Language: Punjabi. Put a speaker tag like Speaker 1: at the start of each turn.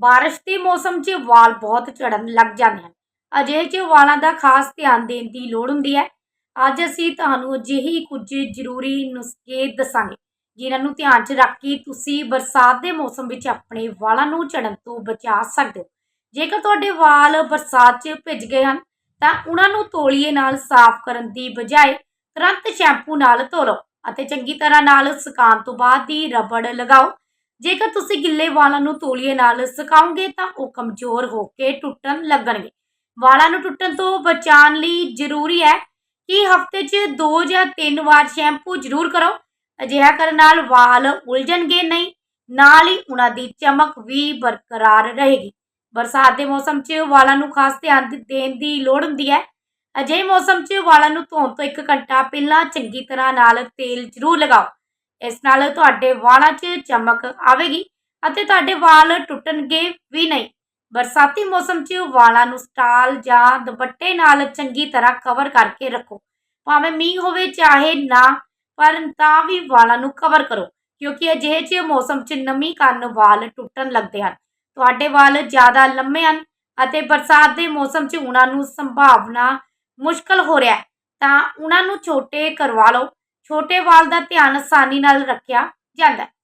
Speaker 1: ਬਾਰਿਸ਼ ਦੇ ਮੌਸਮ 'ਚ ਵਾਲ ਬਹੁਤ ਝੜਨ ਲੱਗ ਜਾਂਦੇ ਹਨ। ਅਜਿਹੇ 'ਚ ਵਾਲਾਂ ਦਾ ਖਾਸ ਧਿਆਨ ਦੇਣ ਦੀ ਲੋੜ ਹੁੰਦੀ ਹੈ। ਅੱਜ ਅਸੀਂ ਤੁਹਾਨੂੰ ਅਜਿਹੀ ਕੁਝ ਜ਼ਰੂਰੀ ਨੁਸਖੇ ਦੱਸਾਂਗੇ, ਜਿਨ੍ਹਾਂ ਨੂੰ ਧਿਆਨ 'ਚ ਰੱਖ ਕੇ ਤੁਸੀਂ ਬਰਸਾਤ ਦੇ ਮੌਸਮ ਵਿੱਚ ਆਪਣੇ ਵਾਲਾਂ ਨੂੰ ਝੜਨ ਤੋਂ ਬਚਾ ਸਕਦੇ ਹੋ। ਜੇਕਰ ਤੁਹਾਡੇ ਵਾਲ ਬਰਸਾਤ 'ਚ ਭਿੱਜ ਗਏ ਹਨ, ਤਾਂ ਉਹਨਾਂ ਨੂੰ ਤੌਲੀਏ ਨਾਲ ਸਾਫ਼ ਕਰਨ ਦੀ ਬਜਾਏ ਤੁਰੰਤ ਸ਼ੈਂਪੂ ਨਾਲ ਧੋ ਲਓ ਅਤੇ ਚੰਗੀ ਤਰ੍ਹਾਂ ਨਾਲ ਸੁਕਾਉਣ ਤੋਂ ਬਾਅਦ ਹੀ ਰਬੜ ਲਗਾਓ। ਜੇਕਰ ਤੁਸੀਂ ਗਿੱਲੇ ਵਾਲਾਂ ਨੂੰ ਤੌਲੀਏ ਨਾਲ ਸੁਕਾਓਗੇ ਤਾਂ ਉਹ ਕਮਜ਼ੋਰ ਹੋ ਕੇ ਟੁੱਟਣ ਲੱਗਣਗੇ। ਵਾਲਾਂ ਨੂੰ ਟੁੱਟਣ ਤੋਂ ਬਚਾਉਣ ਲਈ ਜ਼ਰੂਰੀ ਹੈ ਕਿ ਹਫ਼ਤੇ 'ਚ 2 ਜਾਂ 3 ਵਾਰ ਸ਼ੈਂਪੂ ਜ਼ਰੂਰ ਕਰੋ। ਅਜਿਹਾ ਕਰਨ ਨਾਲ ਵਾਲ ਉਲਝਣਗੇ ਨਹੀਂ, ਨਾਲ ਹੀ ਉਹਨਾਂ ਦੀ ਚਮਕ ਵੀ ਬਰਕਰਾਰ ਰਹੇਗੀ। ਬਰਸਾਤ ਦੇ ਮੌਸਮ 'ਚ ਵਾਲਾਂ ਨੂੰ ਖਾਸ ਧਿਆਨ ਦੇਣ ਦੀ ਲੋੜ ਹੁੰਦੀ ਹੈ। ਅਜਿਹੇ ਮੌਸਮ 'ਚ ਵਾਲਾਂ ਨੂੰ ਧੋਣ ਤੋਂ 1 ਘੰਟਾ ਪਹਿਲਾਂ ਚੰਗੀ ਤਰ੍ਹਾਂ ਨਾਲ ਤੇਲ ਜ਼ਰੂਰ ਲਗਾਓ। ਇਸ ਨਾਲ ਤੁਹਾਡੇ ਵਾਲਾਂ 'ਚ ਚਮਕ ਆਵੇਗੀ ਅਤੇ ਤੁਹਾਡੇ ਵਾਲ ਟੁੱਟਣਗੇ ਵੀ ਨਹੀਂ। ਬਰਸਾਤੀ ਮੌਸਮ 'ਚ ਵਾਲਾਂ ਨੂੰ ਸਟਾਲ ਜਾਂ ਦੁਪੱਟੇ ਨਾਲ ਚੰਗੀ ਤਰ੍ਹਾਂ ਕਵਰ ਕਰਕੇ ਰੱਖੋ। ਭਾਵੇਂ ਮੀਂਹ ਹੋਵੇ ਚਾਹੇ ਨਾ, ਪਰ ਤਾਂ ਵੀ ਵਾਲਾਂ ਨੂੰ ਕਵਰ ਕਰੋ, ਕਿਉਂਕਿ ਅਜਿਹੇ 'ਚ ਮੌਸਮ 'ਚ ਨਮੀ ਕਾਰਨ ਵਾਲ ਟੁੱਟਣ ਲੱਗਦੇ ਹਨ। ਤੁਹਾਡੇ ਵਾਲ ਜ਼ਿਆਦਾ ਲੰਮੇ ਹਨ ਅਤੇ ਬਰਸਾਤ ਦੇ ਮੌਸਮ 'ਚ ਉਹਨਾਂ ਨੂੰ ਸੰਭਾਵਨਾ ਮੁਸ਼ਕਲ ਹੋ ਰਿਹਾ ਤਾਂ ਉਹਨਾਂ ਨੂੰ ਛੋਟੇ ਕਰਵਾ ਲਓ। ਛੋਟੇ ਵਾਲ ਦਾ ਧਿਆਨ ਆਸਾਨੀ ਨਾਲ ਰੱਖਿਆ ਜਾਂਦਾ ਹੈ।